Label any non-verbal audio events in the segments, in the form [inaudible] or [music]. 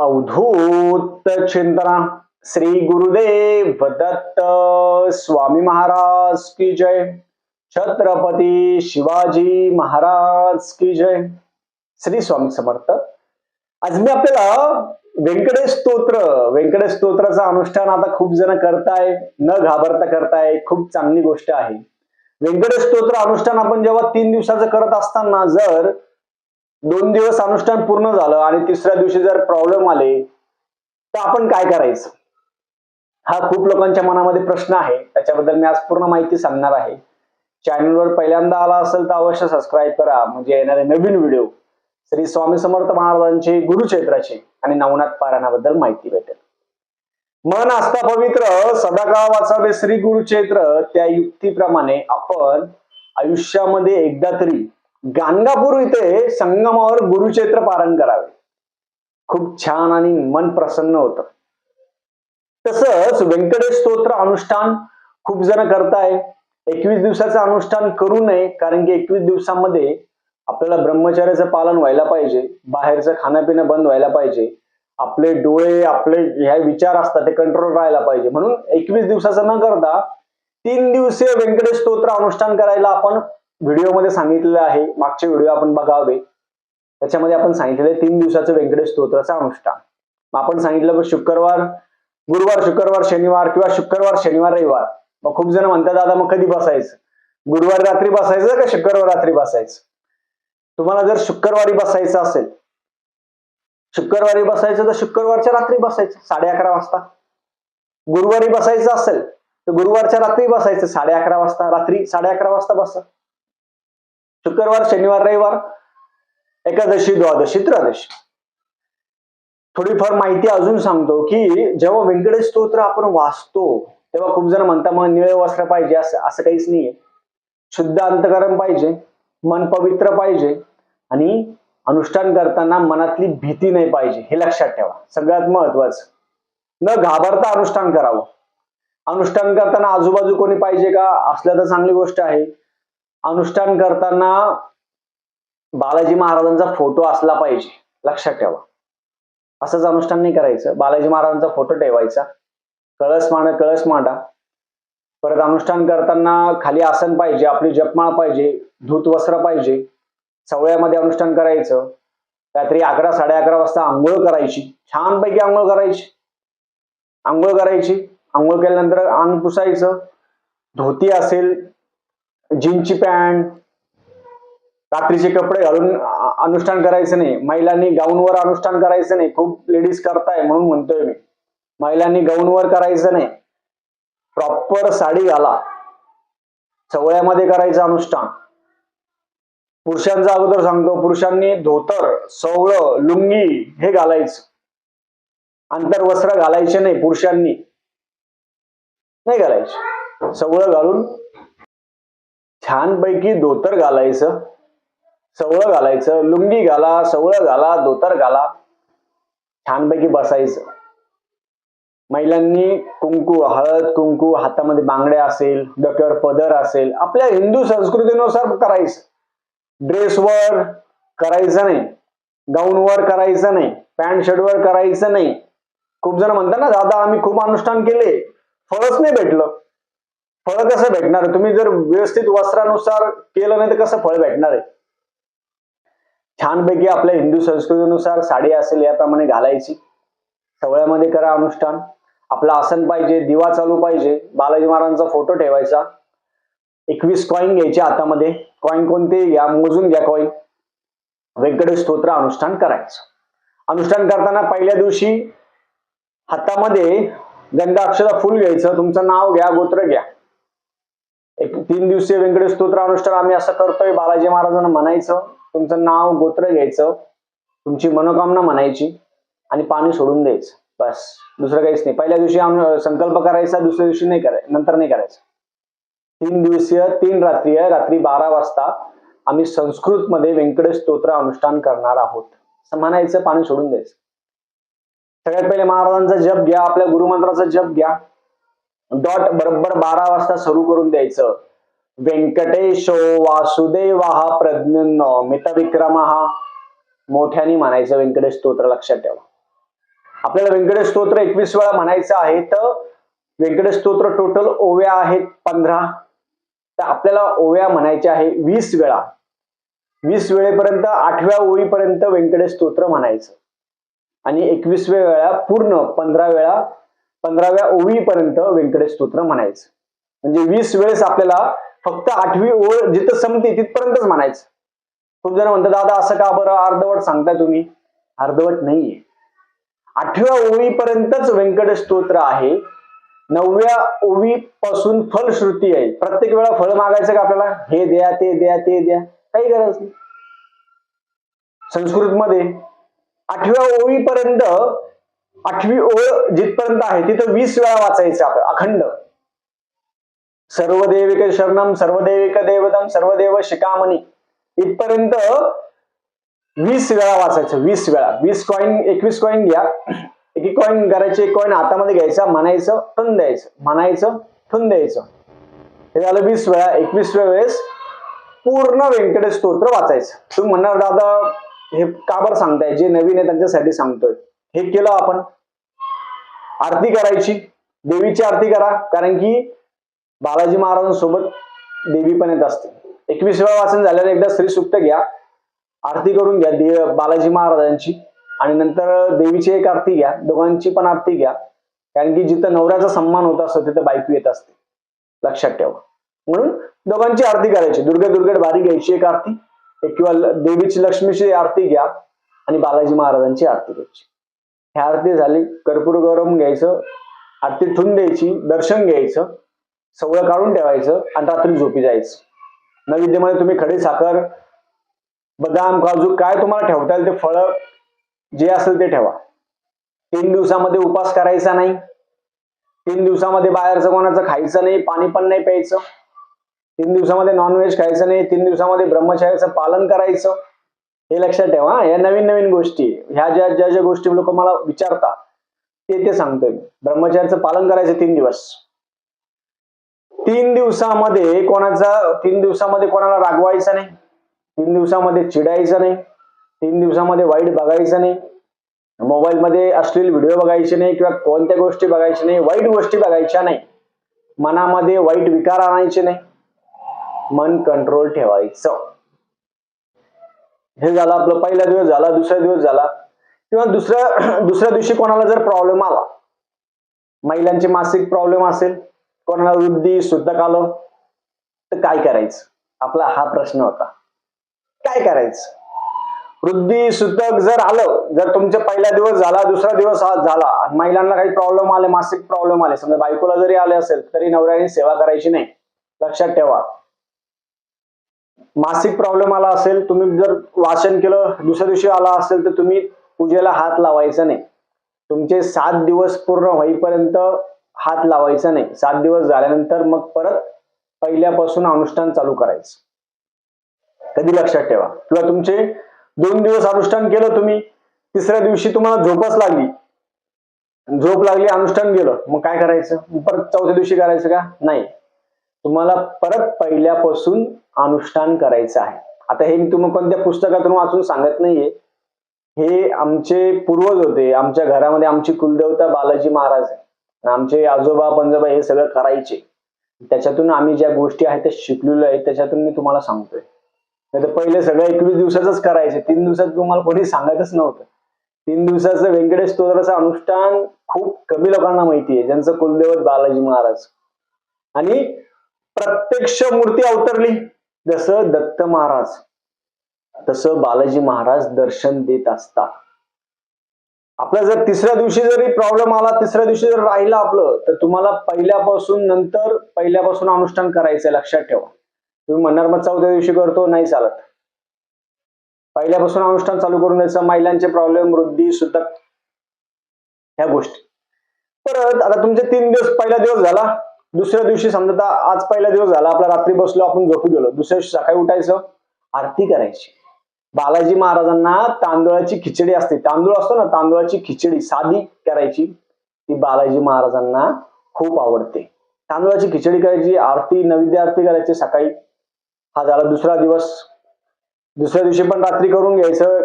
अवधूत चिंतना। श्री गुरुदेव दत्त स्वामी महाराज की जय। छत्रपती शिवाजी महाराज की जय। श्री स्वामी समर्थ। आज मी आपल्याला व्यंकटेश स्तोत्र व्यंकटेश स्तोत्राचं अनुष्ठान आता खूप जण करताय न घाबरता करताय खूप चांगली गोष्ट आहे. व्यंकटेश स्तोत्र अनुष्ठान आपण जेव्हा तीन दिवसाचं करत असताना जर दोन दिवस अनुष्ठान पूर्ण झालं आणि तिसऱ्या दिवशी जर प्रॉब्लेम आले तर आपण काय करायचं? हा खूप लोकांच्या मनामध्ये प्रश्न आहे. त्याच्याबद्दल मी आज पूर्ण माहिती सांगणार आहे. चॅनलवर पहिल्यांदा आला असेल तर अवश्य सबस्क्राईब करा. म्हणजे येणारे नवीन व्हिडिओ श्री स्वामी समर्थ महाराजांचे गुरुक्षेत्राचे आणि नवनाथ पारायणाबद्दल माहिती भेटेल. मन आस्था पवित्र सदाकाळ वाचावे श्री गुरुक्षेत्र. त्या युक्तीप्रमाणे आपण आयुष्यामध्ये एकदा तरी गाणगापूर इथे संगमावर गुरुक्षेत्र पारण करावे. खूप छान आणि मन प्रसन्न होत. तसंच व्यंकटेश स्तोत्र अनुष्ठान खूप जण करताय. एकवीस दिवसाचं अनुष्ठान करू नये कारण की एकवीस दिवसामध्ये आपल्याला ब्रह्मचर्याचं पालन व्हायला पाहिजे बाहेरचं खाणंपिणं बंद व्हायला पाहिजे आपले डोळे आपले ह्या विचार असतात ते कंट्रोल राहायला पाहिजे. म्हणून एकवीस दिवसाचं न करता तीन दिवसीय व्यंकटेश स्तोत्र अनुष्ठान करायला आपण व्हिडिओमध्ये सांगितलेलं आहे. मागचे व्हिडिओ आपण बघावे. त्याच्यामध्ये आपण सांगितलेलं तीन दिवसाचं व्यंकटेश स्तोत्राचा अनुष्ठान. मग आपण सांगितलं की शुक्रवार गुरुवार शुक्रवार शनिवार किंवा शुक्रवार शनिवार रविवार. मग खूप जण म्हणतात दादा मग कधी बसायचं? गुरुवार रात्री बसायचं का शुक्रवार रात्री बसायचं? तुम्हाला जर शुक्रवारी बसायचं असेल शुक्रवारी बसायचं तर शुक्रवारच्या रात्री बसायचं साडे अकरा वाजता. गुरुवारी बसायचं असेल तर गुरुवारच्या रात्री बसायचं साडे अकरा वाजता. रात्री साडे अकरा वाजता बसा. शुक्रवार शनिवार रविवार एकादशी द्वादशी त्रयोदशी. थोडीफार माहिती अजून सांगतो की जेव्हा व्यंकटेश स्तोत्र आपण वाचतो तेव्हा खूप जण म्हणता मग निळे वस्त्र पाहिजे असं असं काहीच नाहीये. शुद्ध अंतकरण पाहिजे मन पवित्र पाहिजे आणि अनुष्ठान करताना मनातली भीती नाही पाहिजे हे लक्षात ठेवा. सगळ्यात महत्वाचं न घाबरता अनुष्ठान करावं. अनुष्ठान करताना आजूबाजू कोणी पाहिजे का? असल्या तर चांगली गोष्ट आहे. अनुष्ठान करताना बालाजी महाराजांचा फोटो असला पाहिजे. लक्षात ठेवा. असंच अनुष्ठान नाही करायचं. बालाजी महाराजांचा फोटो ठेवायचा. कळस मांडा कळस मांडा. परत अनुष्ठान करताना खाली आसन पाहिजे आपली जपमाळ पाहिजे धूत वस्त्र पाहिजे. सवळ्यामध्ये अनुष्ठान करायचं. रात्री अकरा साडे अकरा वाजता आंघोळ करायची. छानपैकी आंघोळ करायची. आंघोळ करायची. आंघोळ केल्यानंतर अंग पुसायचं. धोती असेल जीनची पॅन्ट रात्रीचे कपडे घालून अनुष्ठान करायचं नाही. महिलांनी गाऊनवर अनुष्ठान करायचं नाही. खूप लेडीज करताय म्हणून म्हणतोय मी. महिलांनी गाऊनवर करायचं नाही. प्रॉपर साडी घाला. सवळ्यामध्ये करायचं अनुष्ठान. पुरुषांचा अगोदर सांगतो. पुरुषांनी धोतर सवळं लुंगी हे घालायचं. आंतरवस्त्र घालायचे नाही पुरुषांनी. नाही घालायचे. सवळं घालून छानपैकी धोतर घालायचं सवळं घालायचं लुंगी घाला सवळं घाला धोतर घाला छानपैकी बसायचं. महिलांनी कुंकू हळद कुंकू हातामध्ये बांगड्या असेल डोक्यावर पदर असेल आपल्या हिंदू संस्कृतीनुसार करायचं. ड्रेसवर करायचं नाही. गाऊनवर करायचं नाही. पॅन्ट शर्टवर करायचं नाही. खूप जण म्हणतात ना दादा आम्ही खूप अनुष्ठान केले. फळच नाही भेटलं. फळ कसं भेटणार? तुम्ही जर व्यवस्थित वस्त्रानुसार केलं नाही तर कसं फळ भेटणार आहे? छानपैकी आपल्या हिंदू संस्कृतीनुसार साडी असेल याप्रमाणे घालायची. सवळ्यामध्ये करा अनुष्ठान. आपलं आसन पाहिजे दिवा चालू पाहिजे बालाजी महाराजांचा फोटो ठेवायचा. एकवीस कॉईन घ्यायचे हातामध्ये. कॉईन कोणते घ्या मोजून घ्या कॉईन व्यंकटेश स्तोत्र अनुष्ठान करायचं. अनुष्ठान करताना पहिल्या दिवशी हातामध्ये गंगा अक्षरा फुल घ्यायचं. तुमचं नाव घ्या गोत्र घ्या. एक तीन दिवसीय व्यंकटेश स्तोत्र अनुष्ठान आम्ही असं करतोय. बालाजी महाराजांना म्हणायचं तुमचं नाव गोत्र घ्यायचं तुमची मनोकामना म्हणायची आणि पाणी सोडून द्यायचं. बस. दुसरं काहीच नाही. पहिल्या दिवशी संकल्प करायचा दुसऱ्या दिवशी नाही करायचं नंतर नाही करायचं. तीन दिवसीय तीन रात्री रात्री बारा वाजता आम्ही संस्कृत मध्ये व्यंकटेश स्तोत्र अनुष्ठान करणार आहोत. असं म्हणायचं पाणी सोडून द्यायचं. सगळ्यात पहिले महाराजांचा जप घ्या आपल्या गुरुमंत्राचा जप घ्या. डॉट बरोबर बारा वाजता सुरू करून द्यायचं. व्यंकटेशो वासुदेव हा प्रज्ञ मित विक्रम हा मोठ्याने म्हणायचं व्यंकटेश स्तोत्र लक्षात ठेवा. आपल्याला व्यंकटेश स्तोत्र एकवीस वेळा म्हणायचं आहे तर व्यंकटेश स्तोत्र टोटल ओव्या आहेत पंधरा. तर आपल्याला ओव्या म्हणायच्या आहे वीस वेळा. वीस वेळेपर्यंत आठव्या ओळीपर्यंत व्यंकटेश स्तोत्र म्हणायचं. आणि एकवीसव्या वेळा पूर्ण पंधरा वेळा पंधराव्या ओळीपर्यंत व्यंकटेश स्तोत्र म्हणायचं. म्हणजे वीस वेळेस आपल्याला फक्त आठवी ओळ जिथं संपते तिथपर्यंतच म्हणायचं. खूप जण म्हणतात दादा असं का बरं? अर्धवट सांगताय तुम्ही. अर्धवट नाहीये. आठव्या ओळीपर्यंतच व्यंकटेश स्तोत्र आहे. नवव्या ओवी पासून फलश्रुती आहे. प्रत्येक वेळा फळ मागायचं का आपल्याला? हे द्या ते द्या ते द्या. काही गरज नाही. संस्कृतमध्ये आठव्या ओळीपर्यंत आठवी ओळ जिथपर्यंत आहे तिथं वीस वेळा वाचायचं आपलं अखंड. सर्वदेविक शरणम सर्वदेविक देवतम सर्वदेव शिकामणी इथपर्यंत वीस वेळा वाचायचं वीस वेळा. वीस कॉईन एकवीस कॉईन घ्या. एक एक कॉईन करायची एक कॉईन हातामध्ये घ्यायचा म्हणायचं ठून द्यायचं. म्हणायचं ठून द्यायचं. हे झालं वीस वेळा. एकवीसव्या वेळेस पूर्ण व्यंकटेश स्तोत्र वाचायचं. तुम्ही म्हणणार दादा हे का बरं सांगताय? जे नवीन आहे त्यांच्यासाठी सांगतोय. हे केलं आपण. आरती करायची. देवीची आरती करा. कारण की बालाजी महाराजांसोबत देवी पण येत असते. एकवीस वाचन झाल्यावर एकदा श्री सुक्त घ्या. आरती करून घ्या. देव बालाजी महाराजांची. आणि नंतर देवीची एक आरती घ्या. दोघांची पण आरती घ्या. कारण की जिथं नवऱ्याचा सन्मान होत असतो तिथं बायको येत असते. लक्षात ठेवा. म्हणून दोघांची आरती करायची. दुर्गा दुर्गड भारी घ्यायची एक आरती. एक किंवा देवीची लक्ष्मीची आरती घ्या. आणि बालाजी महाराजांची आरती घ्यायची. ह्या आरती झाली. कर्पूर गौरम घ्यायचं आरती ठेवून द्यायची दर्शन घ्यायचं सवळं काढून ठेवायचं आणि रात्री झोपी जायचं. नैवेद्यमध्ये तुम्ही खडी साखर बदाम काजू काय तुम्हाला ठेवता येईल ते फळं जे असेल ते ठेवा. तीन दिवसामध्ये उपास करायचा नाही. तीन दिवसामध्ये बाहेरचं कोणाचं खायचं नाही पाणी पण नाही प्यायचं. तीन दिवसामध्ये नॉनव्हेज खायचं नाही. तीन दिवसामध्ये ब्रह्मचार्याचं पालन करायचं. हे लक्षात ठेवा या नवीन नवीन गोष्टी ह्या ज्या ज्या ज्या गोष्टी लोक मला विचारता ते ते सांगतोय मी. ब्रह्मचर्याचं पालन करायचं तीन दिवस. तीन दिवसामध्ये कोणाचा तीन दिवसामध्ये कोणाला रागवायचं नाही तीन दिवसामध्ये चिडायचं नाही तीन दिवसामध्ये वाईट बघायचं नाही मोबाईल मध्ये व्हिडिओ बघायचे नाही किंवा कोणत्या गोष्टी बघायच्या नाही वाईट गोष्टी बघायच्या नाही. मनामध्ये वाईट विकार आणायचे नाही. मन कंट्रोल ठेवायचं. हे झालं आपलं पहिला दिवस झाला दुसरा दिवस झाला. किंवा दुसऱ्या [clears throat] दुसऱ्या दिवशी कोणाला जर प्रॉब्लेम आला महिलांचे मासिक प्रॉब्लेम असेल कोणाला वृद्धी सुद्धा आलं तर काय करायचं? आपला हा प्रश्न होता. काय करायचं? वृद्धी सुतक जर आलं जर तुमचा पहिला दिवस झाला दुसरा दिवस हा झाला आणि महिलांना काही प्रॉब्लेम आले मासिक प्रॉब्लेम आले समजा बायकोला जरी आले असेल तरी नवऱ्याने सेवा करायची नाही. लक्षात ठेवा. मासिक प्रॉब्लेम आला असेल तुम्ही जर वाचन केलं दुसऱ्या दिवशी आला असेल तर तुम्ही पूजेला हात लावायचा नाही. तुमचे सात दिवस पूर्ण होईपर्यंत हात लावायचा नाही. सात दिवस झाल्यानंतर मग परत पहिल्यापासून अनुष्ठान चालू करायचं. कधी लक्षात ठेवा. किंवा तुमचे दोन दिवस अनुष्ठान केलं तुम्ही तिसऱ्या दिवशी तुम्हाला झोपच लागली. झोप लागली अनुष्ठान गेलं मग काय करायचं? परत चौथ्या दिवशी करायचं का? नाही. तुम्हाला परत पहिल्यापासून अनुष्ठान करायचं आहे. आता हे मी तुम्ही कोणत्या पुस्तकातून वाचून सांगत नाहीये. हे आमचे पूर्वज होते. आमच्या घरामध्ये आमची कुलदेवता बालाजी महाराज आहे आमचे आजोबा पंजोबा हे सगळं करायचे. त्याच्यातून आम्ही ज्या गोष्टी आहेत त्या शिकलेलो आहे त्याच्यातून मी तुम्हाला सांगतोय. नाही तर पहिले सगळं एकवीस दिवसाच करायचे. तीन दिवसात तुम्हाला कोणी सांगतच नव्हतं. तीन दिवसाचं व्यंकटेश स्तोत्राचं अनुष्ठान खूप कमी लोकांना माहिती आहे ज्यांचं कुलदैवत बालाजी महाराज. आणि प्रत्यक्ष मूर्ती अवतरली. जसं दत्त महाराज तसं बालाजी महाराज दर्शन देत असतात. आपला जर तिसऱ्या दिवशी जरी प्रॉब्लेम आला तिसऱ्या दिवशी जर राहिलं आपलं तर तुम्हाला पहिल्यापासून नंतर पहिल्यापासून अनुष्ठान करायचं लक्षात ठेवा. तुम्ही म्हणणार मग चौथ्या दिवशी करतो नाही चालत. पहिल्यापासून अनुष्ठान चालू करून द्यायचं महिलांचे प्रॉब्लेम वृद्धी सुद्धा ह्या गोष्टी. परत आता तुमचे तीन दिवस पहिला दिवस झाला. दुसऱ्या दिवशी समजा आज पहिला दिवस झाला आपला रात्री बसलो आपण झोपू गेलो. दुसऱ्या दिवशी सकाळी उठायचं आरती करायची. बालाजी महाराजांना तांदूळाची खिचडी असते. तांदूळ असतो ना तांदूळाची खिचडी साधी करायची. ती बालाजी महाराजांना खूप आवडते. तांदूळाची खिचडी करायची आरती नैवेद्य आरती करायची सकाळी. हा झाला दुसरा दिवस. दुसऱ्या दिवशी पण रात्री करून घ्यायचं.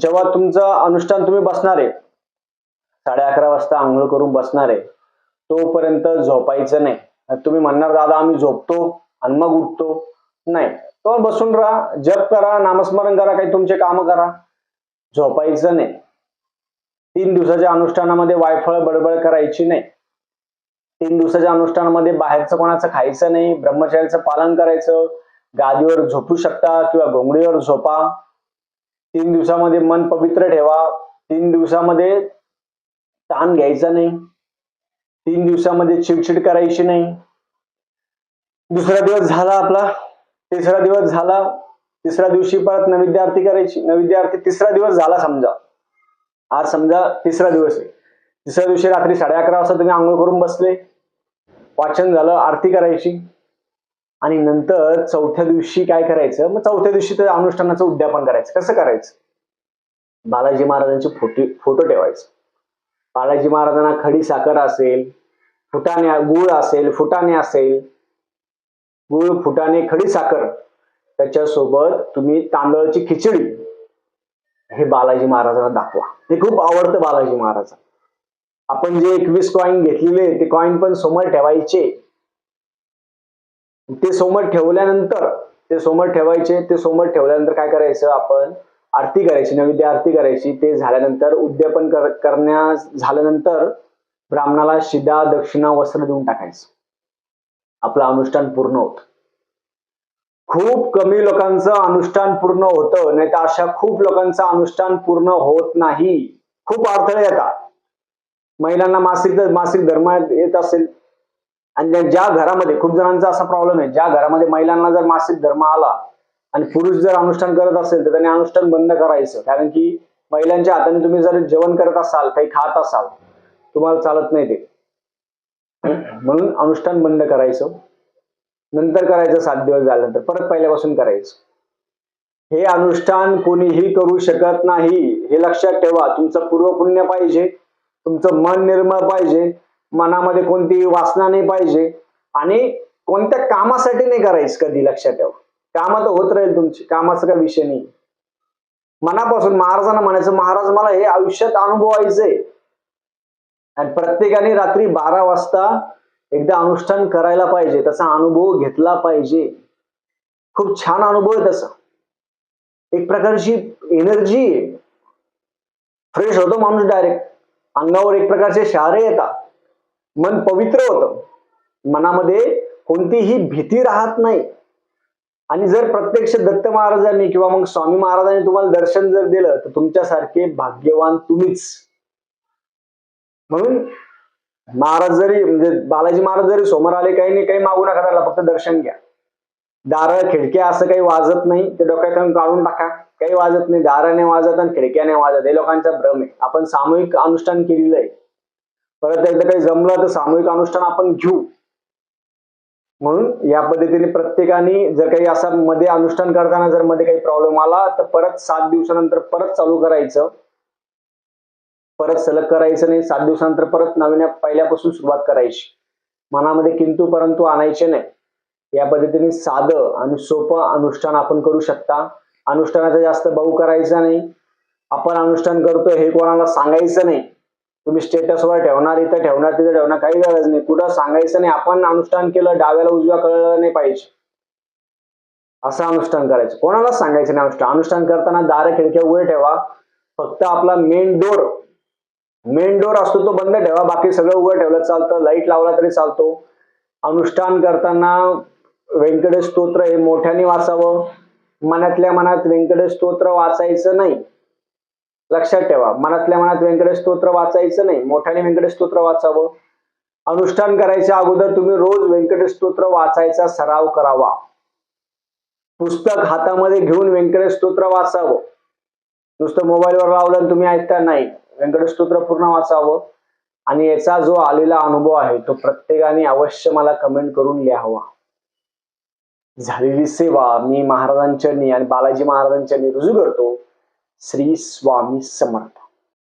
जेव्हा तुमचं अनुष्ठान तुम्ही बसणार आहे साडे अकरा वाजता आंघोळ करून बसणार आहे तोपर्यंत झोपायचं नाही. तुम्ही म्हणणार दादा आम्ही झोपतो आणि मग उठतो. नाही. तो बसून राहा जप करा नामस्मरण करा काही तुमचे काम करा. झोपायचं नाही. तीन दिवसाच्या अनुष्ठानामध्ये वायफळ बडबड करायची नाही. तीन दिवसाच्या अनुष्ठानामध्ये बाहेरचं कोणाचं खायचं नाही ब्रह्मचार्याचं पालन करायचं गादीवर झोपू शकता किंवा घोंगडीवर झोपा. तीन दिवसामध्ये मन पवित्र ठेवा. तीन दिवसामध्ये ताण घ्यायचा नाही. तीन दिवसामध्ये चिडचिड करायची नाही. दुसरा दिवस झाला आपला तिसरा दिवस झाला तिसऱ्या दिवशी परत नैवेद्य आरती करायची नैवेद्य आरती तिसरा दिवस झाला समजा. आज समजा तिसरा दिवस आहे. तिसऱ्या दिवशी रात्री साडे अकरा वाजता तुम्ही आंघोळ करून बसले. वाचन झालं आरती करायची. आणि नंतर चौथ्या दिवशी काय करायचं? मग चौथ्या दिवशी त्या अनुष्ठानाचं उद्यापन करायचं. कसं करायचं? बालाजी महाराजांचे फोटो फोटो ठेवायचे. बालाजी महाराजांना खडी साखर असेल फुटाणे गुळ असेल फुटाणे असेल. गुळ फुटाणे खडी साखर त्याच्यासोबत तुम्ही तांदळाची खिचडी हे बालाजी महाराजांना दाखवा. हे खूप आवडतं बालाजी महाराज. आपण जे एकवीस कॉईन घेतलेले ते कॉईन पण समोर ठेवायचे. ते समोर ठेवल्यानंतर ते समोर ठेवायचे ते समोर ठेवल्यानंतर काय करायचं आपण? आरती करायची नैवेद्य आरती करायची ते झाल्यानंतर उद्यापन कर करण्या झाल्यानंतर ब्राह्मणाला शिदा दक्षिणा वस्त्र देऊन टाकायचं. आपलं अनुष्ठान पूर्ण होत. खूप कमी लोकांचं अनुष्ठान पूर्ण होतं नाही तर अशा खूप लोकांचं अनुष्ठान पूर्ण होत नाही. खूप अडथळे येतात. महिलांना मासिक मासिक धर्म येत असेल. आणि ज्या- ज्या घरामध्ये खूप जणांचा असा प्रॉब्लेम आहे ज्या घरामध्ये महिलांना जर मासिक धर्म आला आणि पुरुष जर अनुष्ठान करत असेल तर त्यांनी अनुष्ठान बंद करायचं. कारण की महिलांच्या हाताने तुम्ही जर जेवण करत असाल काही खात असाल तुम्हाला चालत नाही ते. म्हणून अनुष्ठान बंद करायचं. नंतर करायचं सात दिवस झाल्यानंतर. परत पहिल्यापासून करायचं. हे अनुष्ठान कोणीही करू शकत नाही. हे लक्षात ठेवा. तुमचं पूर्वपुण्य पाहिजे. तुमचं मन निर्मळ पाहिजे. मनामध्ये कोणतीही वासना नाही पाहिजे. आणि कोणत्या कामासाठी नाही करायचं कधी? लक्षात ठेवा. कामं तर होत राहील तुमची कामाचा काही विषय नाही. मनापासून महाराजांना म्हणायचं महाराज मला हे आयुष्यात अनुभवायचंय. आणि प्रत्येकाने रात्री बारा वाजता एकदा अनुष्ठान करायला पाहिजे त्याचा अनुभव घेतला पाहिजे. खूप छान अनुभव आहे त्याचा एक प्रकारची एनर्जी फ्रेश होतो माणूस डायरेक्ट अंगावर एक प्रकारचे शारे येतात. मन पवित्र होतं. मनामध्ये कोणतीही भीती राहत नाही. आणि जर प्रत्यक्ष दत्त महाराजांनी किंवा मग स्वामी महाराजांनी तुम्हाला दर्शन जर दिलं तर तुमच्यासारखे भाग्यवान तुम्हीच. म्हणून महाराज जरी म्हणजे बालाजी महाराज जरी समोर आले काही नाही काही मागू नका त्याला फक्त दर्शन घ्या. दारं खिडक्या असं काही वाजत नाही ते डोक्यातून काढून टाका. काही वाजत नाही दाराने वाजत आणि खिडक्याने वाजत हे लोकांचा भ्रम आहे. आपण सामूहिक अनुष्ठान केलेलं आहे. परत एकदा काही जमलं तर सामूहिक अनुष्ठान आपण घेऊ. म्हणून या पद्धतीने प्रत्येकाने जर काही असा मध्ये अनुष्ठान करताना जर मध्ये काही प्रॉब्लेम आला तर परत सात दिवसानंतर परत चालू करायचं. परत सलग करायचं नाही. सात दिवसानंतर परत नवीन पहिल्यापासून सुरुवात करायची. मनामध्ये किंतु परंतु आणायचे नाही. या पद्धतीने साधं आणि सोपं अनुष्ठान आपण करू शकता. अनुष्ठानाचा जास्त भाऊ करायचा नाही. आपण अनुष्ठान करतोय हे कोणाला सांगायचं नाही. तुम्ही स्टेटसवर ठेवणार इथं ठेवणार तिथं ठेवणार काही गरज नाही. कुठं सांगायचं नाही. आपण अनुष्ठान केलं डाव्याला उजव्या कळलं नाही पाहिजे. असं अनुष्ठान करायचं. कोणालाच सांगायचं नाही अनुष्ठान. अनुष्ठान करताना दार खिडक्या उभे ठेवा. फक्त आपला मेन डोर मेन डोर असतो तो बंद ठेवा. बाकी सगळं उघडं ठेवलं चालतं. लाइट लावला तरी चालतो. अनुष्ठान करताना व्यंकटेश स्तोत्र हे मोठ्याने वाचावं. मनातल्या मनात व्यंकटेश स्तोत्र वाचायचं नाही. लक्षात ठेवा. मनातल्या मनात व्यंकटेश स्तोत्र वाचायचं नाही. मोठ्याने व्यंकटेश स्तोत्र वाचावं. अनुष्ठान करायच्या अगोदर तुम्ही रोज व्यंकटेश स्तोत्र वाचायचा सराव करावा. पुस्तक हातामध्ये घेऊन व्यंकटेश स्तोत्र वाचावं. नुसतं मोबाईलवर लावलं तुम्ही ऐकता नाही. व्यंकटेश स्तोत्र पूर्ण वाचावं. आणि याचा जो आलेला अनुभव आहे तो प्रत्येकाने अवश्य मला कमेंट करून लिहावा. झालेली सेवा मी महाराजांच्या आणि बालाजी महाराजांच्या रुजू करतो. श्री स्वामी समर्थ.